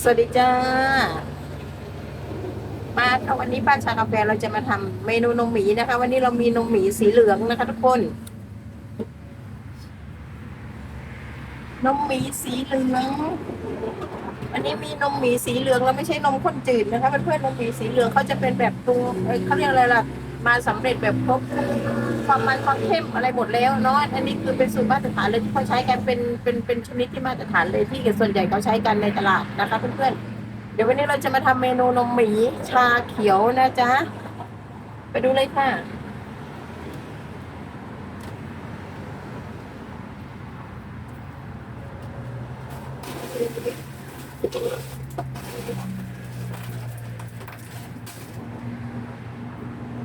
สวัสดีจ้ามาค่ะวันนี้ป้าชากาแฟเราจะมาทำเมนูนมหมีนะคะ วันนี้เรามีนมหมีสีเหลืองนะคะทุกคน นมหมีสีเหลืองวันนี้มีนมหมีสีเหลืองแล้วไม่ใช่นมข้นจืดนะคะเพื่อนๆนมหมีสีเหลืองเขาจะเป็นแบบตัวเอ่อเขาเรียกอะไรล่ะ มาสำเร็จแบบครบ ความมันความเข้มอะไรหมดแล้วเนาะอันนี้คือเป็นสูตรมาตรฐานเลยที่เขาใช้กันเป็นเป็นเป็นชนิดที่มาตรฐานเลยที่ส่วนใหญ่เขาใช้กันในตลาดนะคะเพื่อนๆเดี๋ยววันนี้เราจะมาทำเมนูนมหมีชาเขียวนะจ๊ะไปดูเลยค่ะ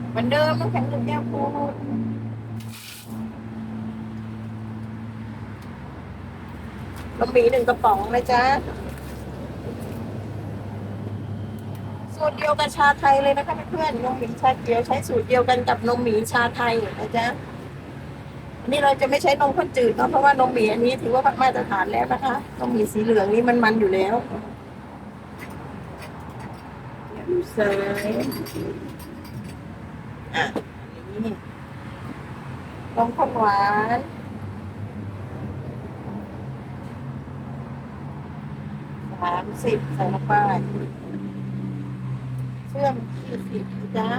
เหมือนเดิมน้ำแข็งหนึ่งแก้วพูด นมหมีหนึ่งกระป๋องนะจ๊ะสูตรเดียวกับชาไทยเลยนะคะเพื่อนๆนมหมีชาเขียวใช้สูตรเดียวกันกับนมหมีชาไทยนะจ๊ะอันนี้เราจะไม่ใช้นมข้นจืดเนาะเพราะว่านมหมีอันนี้ถือว่ามาตรฐานแล้วนะคะนมหมีสีเหลืองนี่มันมันอยู่แล้วดูซ้ายอะนี่นมข้นหวานามสิบใส่ลงไปเชื่อมยี่สิบจ๊ะ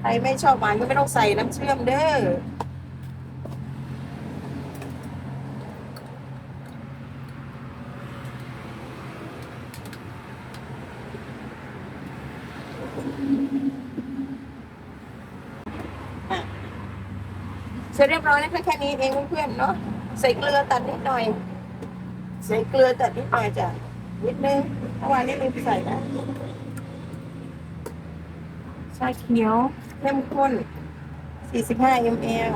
ใครไม่ชอบหวานก็ไม่ต้องใส่น้ำเชื่อมเด้ออ่เสร็จเรียบร้อยแล้วค่ะแค่นี้เองเพื่อนๆเนาะใส่เกลือตัดนิดหน่อย ใส่เกลือตัดนิดหน่อยจ้ะนิดนึงเมื่อวานนี้ลืมใส่นะชาเขียวเข้มข้น 45 ml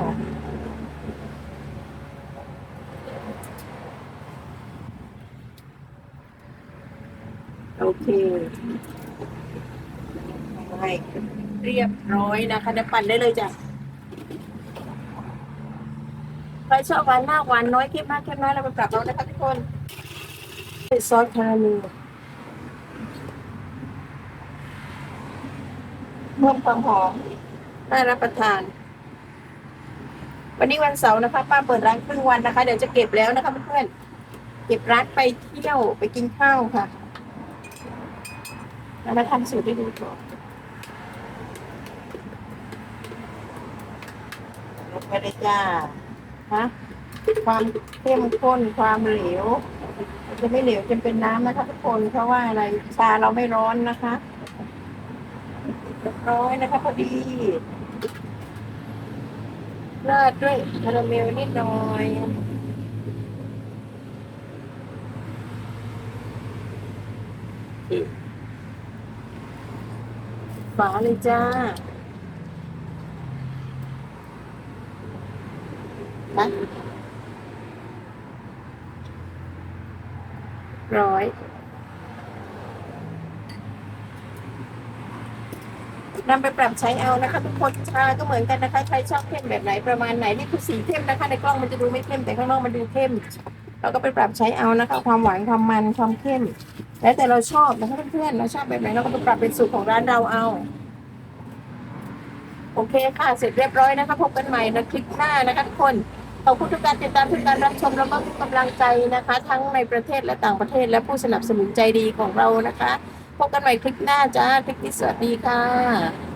โอเคไปเรียบร้อยนะคะเดี๋ยวปั่นได้เลยจ้ะ ใครชอบหวานมากหวานน้อยเข้มมากเข้มน้อยเราไปปรับเอานะคะทุกคนซอสคาราเมลเพิ่มความหอมน่ารับประทาน วันนี้วันเสาร์นะคะ ป้าเปิดร้านครึ่งวันนะคะ เดี๋ยวจะเก็บแล้วนะคะเพื่อนๆเก็บร้านไปเที่ยวไปกินข้าวค่ะแล้วมาทำสูตรให้ดูก่อนลงไปเลยจ้า ฮะความเข้มข้นความเหลวมันจะไม่เหลวจนเป็นน้ำนะคะทุกคนเพราะว่าอะไรชาเราไม่ร้อนนะคะเรียบร้อยนะคะพอดีราดด้วยคาราเมลนิดหน่อยฝาเลยจ้า นะร้อยนำไปปรับใช้เอานะคะทุกคนชาก็เหมือนกันนะคะใครชอบเข้มแบบไหนประมาณไหนนี่คือสีเข้มนะคะ ในกล้องมันจะดูไม่เข้มแต่ข้างนอกมันดูเข้ม เราก็ไปปรับใช้เอานะคะ ความหวานความมันความเข้ม แล้วแต่เราชอบนะคะเพื่อนๆเราชอบแบบไหนเราก็ไปปรับเป็นสูตรของร้านเราเอาโอเคค่ะ เสร็จเรียบร้อยนะคะ พบกันใหม่ในคลิปหน้านะคะทุกคน ขอบคุณทุกการติดตามทุกการรับชมแล้วก็ทุกกำลังใจนะคะ ทั้งในประเทศและต่างประเทศ และผู้สนับสนุนใจดีของเรานะคะ พบกันใหม่คลิปหน้าจ้าคลิปนี้สวัสดีค่ะ